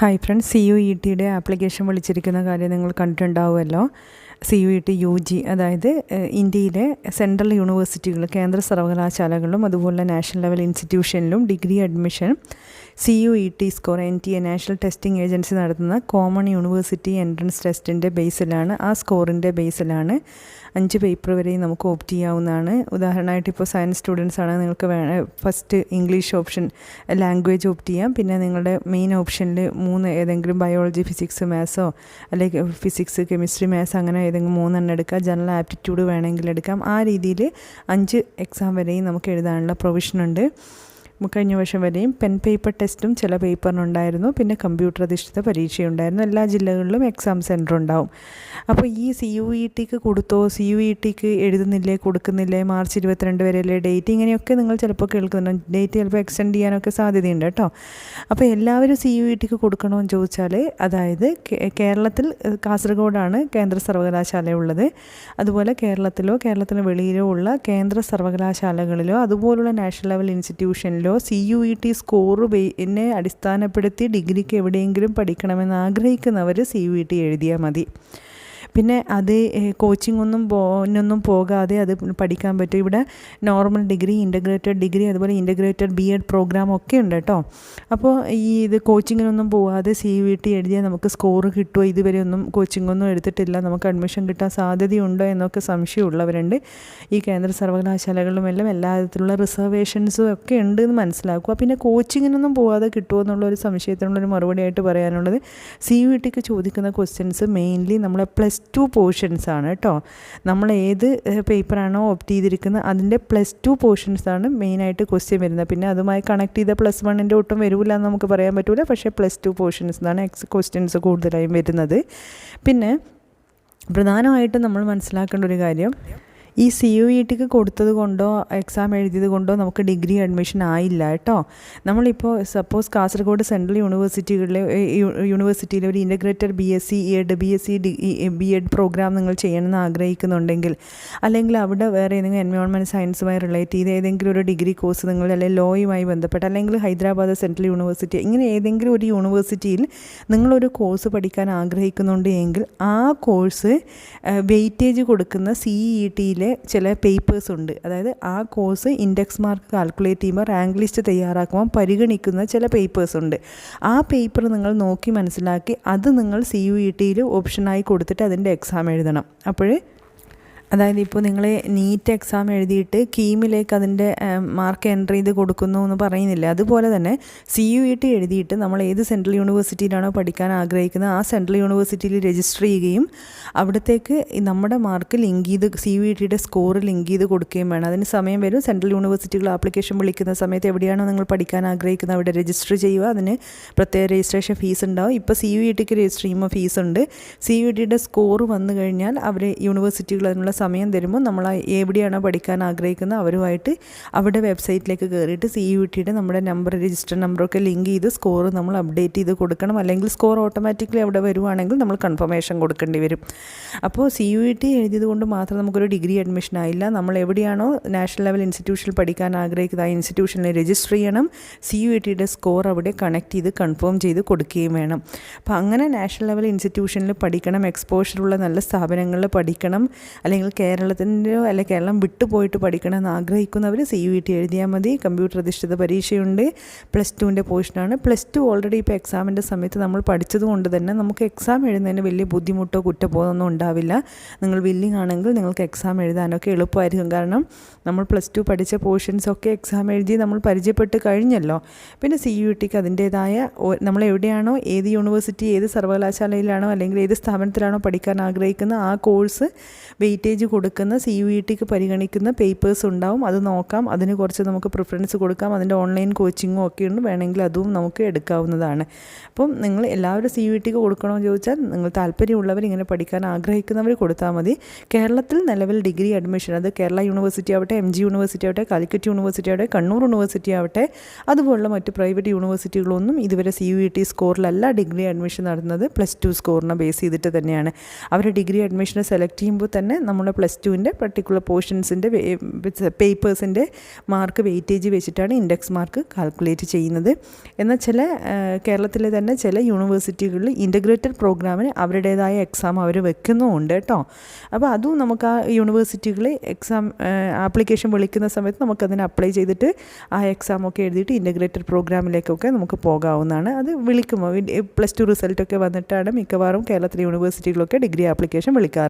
Hi friends C U E ടിയുടെ application വിളിച്ചിരിക്കുന്ന കാര്യം നിങ്ങൾ കണ്ടിട്ടുണ്ടാവുമല്ലോ. C U T U G അതായത് ഇന്ത്യയിലെ സെൻട്രൽ യൂണിവേഴ്സിറ്റികൾ കേന്ദ്ര സർവകലാശാലകളിലും അതുപോലെ national level ഇൻസ്റ്റിറ്റ്യൂഷനിലും degree admission C U E T score N T A national testing agency നടത്തുന്ന കോമൺ യൂണിവേഴ്സിറ്റി എൻട്രൻസ് ടെസ്റ്റിന്റെ ബേസിലാണ് ആ സ്കോറിന്റെ ബേസിലാണ് അഞ്ച് പേപ്പർ വരെയും നമുക്ക് ഓപ്റ്റ് ചെയ്യാവുന്നതാണ്. ഉദാഹരണമായിട്ട് ഇപ്പോൾ സയൻസ് സ്റ്റുഡൻസ് ആണ് നിങ്ങൾക്ക് വേണ first English option language opt ചെയ്യാം. പിന്നെ നിങ്ങളുടെ മെയിൻ ഓപ്ഷനിൽ മൂന്ന് ഏതെങ്കിലും ബയോളജി ഫിസിക്സ് മാത്സോ അല്ലെങ്കിൽ ഫിസിക്സ് കെമിസ്ട്രി മാത്സ് അങ്ങനെ ഏതെങ്കിലും മൂന്നെണ്ണം എടുക്കാം ജനറൽ ആപ്റ്റിറ്റ്യൂഡ് വേണമെങ്കിൽ എടുക്കാം. ആ രീതിയിൽ അഞ്ച് എക്സാം വരെയും നമുക്ക് എഴുതാനുള്ള പ്രൊവിഷനുണ്ട് കഴിഞ്ഞ വർഷം വരെയും പെൻ പേപ്പർ ടെസ്റ്റും ചില പേപ്പറിനുണ്ടായിരുന്നു പിന്നെ കമ്പ്യൂട്ടർ അധിഷ്ഠിത പരീക്ഷയുണ്ടായിരുന്നു. എല്ലാ ജില്ലകളിലും എക്സാം സെന്റർ ഉണ്ടാവും. അപ്പോൾ ഈ സി യു ഇ ടിക്ക് കൊടുത്തോ സി യു ഇ ടിക്ക് എഴുതുന്നില്ലേ കൊടുക്കുന്നില്ലേ മാർച്ച് ഇരുപത്തിരണ്ട് വരെയല്ലേ ഡേറ്റ് ഇങ്ങനെയൊക്കെ നിങ്ങൾ ചിലപ്പോൾ കേൾക്കുന്നുണ്ട്. ഡേറ്റ് ചിലപ്പോൾ എക്സ്റ്റെൻഡ് ചെയ്യാനൊക്കെ സാധ്യതയുണ്ട് കേട്ടോ. അപ്പോൾ എല്ലാവരും സി യു ഇ ടിക്ക് കൊടുക്കണമെന്ന് ചോദിച്ചാൽ അതായത് കേരളത്തിൽ കാസർഗോഡാണ് കേന്ദ്ര സർവകലാശാല ഉള്ളത്. അതുപോലെ കേരളത്തിലോ കേരളത്തിന് വെളിയിലോ ഉള്ള കേന്ദ്ര സർവകലാശാലകളിലോ അതുപോലുള്ള national level ഇൻസ്റ്റിറ്റ്യൂഷനിലോ C U E T score എന്നെ അടിസ്ഥാനപ്പെടുത്തി ഡിഗ്രിക്ക് എവിടെയെങ്കിലും പഠിക്കണമെന്ന് ആഗ്രഹിക്കുന്നവർ സി യു ഇ ടി എഴുതിയാൽ മതി. പിന്നെ അത് കോച്ചിങ് ഒന്നും പോന്നൊന്നും പോകാതെ അത് പഠിക്കാൻ പറ്റും. ഇവിടെ നോർമൽ ഡിഗ്രി ഇന്റഗ്രേറ്റഡ് ഡിഗ്രി അതുപോലെ ഇന്റഗ്രേറ്റഡ് ബി എഡ് പ്രോഗ്രാം ഒക്കെ ഉണ്ട് കേട്ടോ അപ്പോൾ ഈ ഇത് കോച്ചിങ്ങിനൊന്നും പോകാതെ സി വി ടി എഴുതിയാൽ നമുക്ക് സ്കോർ കിട്ടുമോ ഇതുവരെ ഒന്നും കോച്ചിങ്ങൊന്നും എടുത്തിട്ടില്ല. നമുക്ക് അഡ്മിഷൻ കിട്ടാൻ സാധ്യതയുണ്ടോ എന്നൊക്കെ സംശയമുള്ളവരുണ്ട് ഈ കേന്ദ്ര സർവകലാശാലകളിലും എല്ലാം എല്ലാ തരത്തിലുള്ള റിസർവേഷൻസും ഒക്കെ ഉണ്ട് എന്ന് മനസ്സിലാക്കുക. പിന്നെ കോച്ചിങ്ങിനൊന്നും പോകാതെ കിട്ടുമോ എന്നുള്ളൊരു സംശയത്തിനുള്ളൊരു മറുപടിയായിട്ട് പറയാനുള്ളത് സി വി ടിക്ക് ചോദിക്കുന്ന ക്വസ്റ്റ്യൻസ് മെയിൻലി നമ്മളെ പ്ലസ് ടു പോർഷൻസ് ആണ് കേട്ടോ. നമ്മൾ ഏത് പേപ്പറാണോ ഓപ്റ്റ് ചെയ്തിരിക്കുന്നത് അതിന്റെ പ്ലസ് ടു പോർഷൻസ് ആണ് മെയിനായിട്ട് ക്വസ്റ്റ്യൻ വരുന്നത്. പിന്നെ അതുമായി കണക്ട് ചെയ്ത പ്ലസ് വണ്ണിന്റെ ഒട്ടും വരില്ല എന്ന് നമുക്ക് പറയാൻ പറ്റില്ല പക്ഷേ പ്ലസ് ടു പോർഷൻസ് എന്നാണ് എക്സ് ക്വസ്റ്റ്യൻസ് കൂടുതലായും വരുന്നത്. പിന്നെ പ്രധാനമായിട്ടും നമ്മൾ മനസ്സിലാക്കേണ്ട ഒരു കാര്യം ഈ സി യു ഇ ടിക്ക് കൊടുത്തത് കൊണ്ടോ എക്സാം എഴുതിയത് കൊണ്ടോ നമുക്ക് ഡിഗ്രി അഡ്മിഷൻ ആയില്ല കേട്ടോ. നമ്മളിപ്പോൾ സപ്പോസ് കാസർഗോഡ് സെൻട്രൽ യൂണിവേഴ്സിറ്റികളിലെ യൂണിവേഴ്സിറ്റിയിലെ ഒരു integrated B S C Ed B S C B Ed programme നിങ്ങൾ ചെയ്യണമെന്ന് ആഗ്രഹിക്കുന്നുണ്ടെങ്കിൽ അല്ലെങ്കിൽ അവിടെ വേറെ ഏതെങ്കിലും എൻവയോൺമെന്റ് സയൻസുമായി റിലേറ്റ് ചെയ്ത് ഏതെങ്കിലും ഒരു ഡിഗ്രി കോഴ്സ് നിങ്ങൾ അല്ലെങ്കിൽ ലോയുമായി ബന്ധപ്പെട്ട് അല്ലെങ്കിൽ ഹൈദരാബാദ് സെൻട്രൽ യൂണിവേഴ്സിറ്റി ഇങ്ങനെ ഏതെങ്കിലും ഒരു യൂണിവേഴ്സിറ്റിയിൽ നിങ്ങളൊരു കോഴ്സ് പഠിക്കാൻ ആഗ്രഹിക്കുന്നുണ്ട് എങ്കിൽ ആ കോഴ്സ് വെയിറ്റേജ് കൊടുക്കുന്ന സി ഇ ടിയിലെ ചില പേപ്പേഴ്സ് ഉണ്ട്. അതായത് ആ കോഴ്സ് ഇൻഡെക്സ് മാർക്ക് കാൽക്കുലേറ്റ് ചെയ്യുമ്പോൾ റാങ്ക് ലിസ്റ്റ് തയ്യാറാക്കുമ്പോൾ പരിഗണിക്കുന്ന ചില പേപ്പേഴ്സ് ഉണ്ട്. ആ പേപ്പർ നിങ്ങൾ നോക്കി മനസ്സിലാക്കി അത് നിങ്ങൾ സി യു ഇ ടിയിൽ ഓപ്ഷനായി കൊടുത്തിട്ട് അതിന്റെ എക്സാം എഴുതണം. അപ്പോൾ അതായത് ഇപ്പോൾ നിങ്ങൾ നീറ്റ് എക്സാം എഴുതിയിട്ട് കീമിലേക്ക് അതിന്റെ മാർക്ക് എൻട്രി ചെയ്ത് കൊടുക്കുന്നു എന്ന് പറയുന്നില്ല. അതുപോലെ തന്നെ സി യു ഇ ടി എഴുതിയിട്ട് നമ്മൾ ഏത് സെൻട്രൽ യൂണിവേഴ്സിറ്റിയിലാണോ പഠിക്കാൻ ആഗ്രഹിക്കുന്നത് ആ സെൻട്രൽ യൂണിവേഴ്സിറ്റിയിൽ രജിസ്റ്റർ ചെയ്യുകയും അവിടത്തേക്ക് നമ്മുടെ മാർക്ക് ലിങ്ക് ചെയ്ത് സി യു ഇ ടിയുടെ സ്കോർ ലിങ്ക് ചെയ്ത് കൊടുക്കുകയും വേണം. അതിന് സമയം വരും. സെൻട്രൽ യൂണിവേഴ്സിറ്റികൾ ആപ്ലിക്കേഷൻ വിളിക്കുന്ന സമയത്ത് എവിടെയാണോ നിങ്ങൾ പഠിക്കാൻ ആഗ്രഹിക്കുന്നത് അവിടെ രജിസ്റ്റർ ചെയ്യുക. അതിന് പ്രത്യേക രജിസ്ട്രേഷൻ ഫീസ് ഉണ്ടാവും. ഇപ്പോൾ സി യു ഇ ടിക്ക് രജിസ്റ്റർ ചെയ്യുമ്പോൾ ഫീസ് ഉണ്ട്. സി യു ഇ ടിയുടെ സ്കോർ വന്നു കഴിഞ്ഞാൽ അവർ യൂണിവേഴ്സിറ്റികൾ അതിനുള്ള സമയം തരുമ്പോൾ നമ്മൾ എവിടെയാണോ പഠിക്കാൻ ആഗ്രഹിക്കുന്നത് അവരുമായിട്ട് അവരുടെ വെബ്സൈറ്റിലേക്ക് കയറിയിട്ട് സി യു ടിയുടെ നമ്മുടെ നമ്പർ രജിസ്റ്റർ നമ്പറൊക്കെ ലിങ്ക് ചെയ്ത് സ്കോർ നമ്മൾ അപ്ഡേറ്റ് ചെയ്ത് കൊടുക്കണം. അല്ലെങ്കിൽ സ്കോർ ഓട്ടോമാറ്റിക്കലി അവിടെ വരുവാണെങ്കിൽ നമ്മൾ കൺഫർമേഷൻ കൊടുക്കേണ്ടി വരും. അപ്പോൾ സി യു ടി എഴുതിയത് കൊണ്ട് മാത്രം നമുക്കൊരു ഡിഗ്രി അഡ്മിഷൻ ആയില്ല. നമ്മൾ എവിടെയാണോ നാഷണൽ ലെവൽ ഇൻസ്റ്റിറ്റ്യൂഷനിൽ പഠിക്കാൻ ആഗ്രഹിക്കുന്നത് ആ ഇൻസ്റ്റിറ്റ്യൂഷനിൽ രജിസ്റ്റർ ചെയ്യണം. സി യു ടിയുടെ സ്കോർ അവിടെ കണക്ട് ചെയ്ത് കൺഫേം ചെയ്ത് കൊടുക്കുകയും വേണം. അപ്പോൾ അങ്ങനെ നാഷണൽ ലെവൽ ഇൻസ്റ്റിറ്റ്യൂഷനിൽ പഠിക്കണം എക്സ്പോഷറുള്ള നല്ല സ്ഥാപനങ്ങളിൽ പഠിക്കണം. അല്ലെങ്കിൽ കേരളത്തിന്റെയോ അല്ലെ കേരളം വിട്ടുപോയിട്ട് പഠിക്കണമെന്ന് ആഗ്രഹിക്കുന്നവർ സി യു ടി എഴുതിയാൽ മതി. കമ്പ്യൂട്ടർ അധിഷ്ഠിത പരീക്ഷയുണ്ട്. പ്ലസ് ടുവിന്റെ പോർഷനാണ് പ്ലസ് ടു ഓൾറെഡി ഇപ്പോൾ എക്സാമിന്റെ സമയത്ത് നമ്മൾ പഠിച്ചത് കൊണ്ട് തന്നെ നമുക്ക് എക്സാം എഴുതുന്നതിന് വലിയ ബുദ്ധിമുട്ടോ കുറ്റബോധമൊന്നും ഉണ്ടാവില്ല. നിങ്ങൾ വില്ലിങ് ആണെങ്കിൽ നിങ്ങൾക്ക് എക്സാം എഴുതാനൊക്കെ എളുപ്പമായിരിക്കും. കാരണം നമ്മൾ പ്ലസ് ടു പഠിച്ച പോർഷൻസൊക്കെ എക്സാം എഴുതി നമ്മൾ പരിചയപ്പെട്ട് കഴിഞ്ഞല്ലോ. പിന്നെ സി യു ടിക്ക് അതിന്റേതായ നമ്മൾ എവിടെയാണോ ഏത് യൂണിവേഴ്സിറ്റി ഏത് സർവകലാശാലയിലാണോ അല്ലെങ്കിൽ ഏത് സ്ഥാപനത്തിലാണോ പഠിക്കാൻ ആഗ്രഹിക്കുന്ന ആ കോഴ്സ് വെയിറ്റേജ് കൊടുക്കുന്ന സി യു ഇ ടിക്ക് പരിഗണിക്കുന്ന പേപ്പേഴ്സ് ഉണ്ടാവും. അത് നോക്കാം. അതിന് കുറച്ച് നമുക്ക് പ്രിഫറൻസ് കൊടുക്കാം. അതിന്റെ ഓൺലൈൻ കോച്ചിങ്ങും ഒക്കെ ഉണ്ട്. വേണമെങ്കിൽ അതും നമുക്ക് എടുക്കാവുന്നതാണ്. അപ്പം നിങ്ങൾ എല്ലാവരും സി യു ഇ ടിക്ക് കൊടുക്കണമെന്ന് ചോദിച്ചാൽ നിങ്ങൾ താല്പര്യമുള്ളവർ ഇങ്ങനെ പഠിക്കാൻ ആഗ്രഹിക്കുന്നവർ കൊടുത്താൽ മതി. കേരളത്തിൽ നിലവിൽ ഡിഗ്രി അഡ്മിഷൻ അത് കേരള യൂണിവേഴ്സിറ്റി ആവട്ടെ എം ജി യൂണിവേഴ്സിറ്റി ആവട്ടെ കാലിക്കറ്റ് യൂണിവേഴ്സിറ്റി ആവട്ടെ കണ്ണൂർ യൂണിവേഴ്സിറ്റി ആവട്ടെ അതുപോലുള്ള മറ്റ് പ്രൈവറ്റ് യൂണിവേഴ്സിറ്റികളൊന്നും ഇതുവരെ സി യു ഇ ടി സ്കോറിലല്ല ഡിഗ്രി അഡ്മിഷൻ നടന്നത്. പ്ലസ് ടു സ്കോറിനെ ബേസ് ചെയ്തിട്ട് തന്നെയാണ്. അവർ ഡിഗ്രി അഡ്മിഷനെ സെലക്ട് ചെയ്യുമ്പോൾ തന്നെ നമ്മൾ നമ്മുടെ പ്ലസ് ടുവിന്റെ പർട്ടിക്കുലർ പോർഷൻസിന്റെ പേപ്പേഴ്സിന്റെ മാർക്ക് വെയിറ്റേജ് വെച്ചിട്ടാണ് ഇൻഡെക്സ് മാർക്ക് കാൽക്കുലേറ്റ് ചെയ്യുന്നത്. എന്നാൽ ചില കേരളത്തിലെ തന്നെ ചില യൂണിവേഴ്സിറ്റികളിൽ ഇന്റഗ്രേറ്റഡ് പ്രോഗ്രാമിന് അവരുടേതായ എക്സാം അവർ വെക്കുന്നുമുണ്ട് കേട്ടോ. അപ്പോൾ അതും നമുക്ക് ആ യൂണിവേഴ്സിറ്റികളിൽ എക്സാം ആപ്ലിക്കേഷൻ വിളിക്കുന്ന സമയത്ത് നമുക്കതിന് അപ്ലൈ ചെയ്തിട്ട് ആ എക്സാം ഒക്കെ എഴുതിയിട്ട് ഇന്റഗ്രേറ്റഡ് പ്രോഗ്രാമിലേക്കൊക്കെ നമുക്ക് പോകാവുന്നതാണ്. അത് വിളിക്കുമ്പോൾ പ്ലസ് ടു റിസൾട്ടൊക്കെ വന്നിട്ടാണ് മിക്കവാറും കേരളത്തിലെ യൂണിവേഴ്സിറ്റികളൊക്കെ ഡിഗ്രി ആപ്ലിക്കേഷൻ വിളിക്കാറ്.